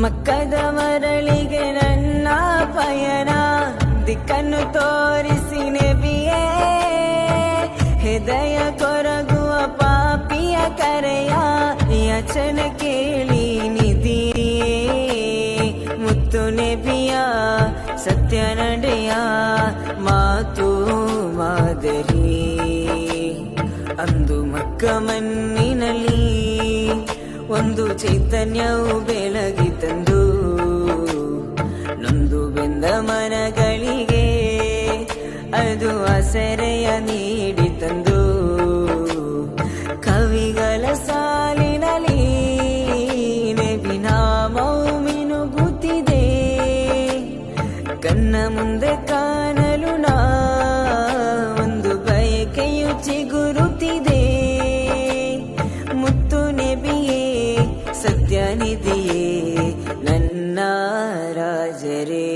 ಮಕ್ಕದ ಮರಳಿಗೆ ನನ್ನ ಪಯಣ. ದಿಕ್ಕನ್ನು ತೋರಿಸಿ ನೆಬಿಯೇ ಹೃದಯ ಕೊರಗುವ ಪಾಪಿಯ ಕರೆಯ. ಯಚನ ಕೇಳಿ ನಿಧಿಯೇ. ಮುತ್ತು ನೆಬಿಯ ಸತ್ಯ ನಡೆಯ ಮಾತು ಮಾದರಿ. ಅಂದು ಮಕ್ಕ ಮಣ್ಣಿನಲ್ಲಿ ಒಂದು ಚೈತನ್ಯವು ಬೆಳಗಿ ತಂದು, ನೊಂದು ಬೆಂದ ಮನಗಳಿಗೆ ಅದು ಆಸರೆಯ ನೀಡಿ ತಂದು, ಕವಿಗಳ ಸಾಲಿನಲ್ಲಿ ನೆಬಿನಾಮವು ಮಿನುಗುತ್ತಿದೆ. ಕನ್ನ ಮುಂದೆ ಕಾಣಲು ನಾ ಸತ್ಯ ನಿಧಿಯೇ ನನ್ನ ರಾಜರೇ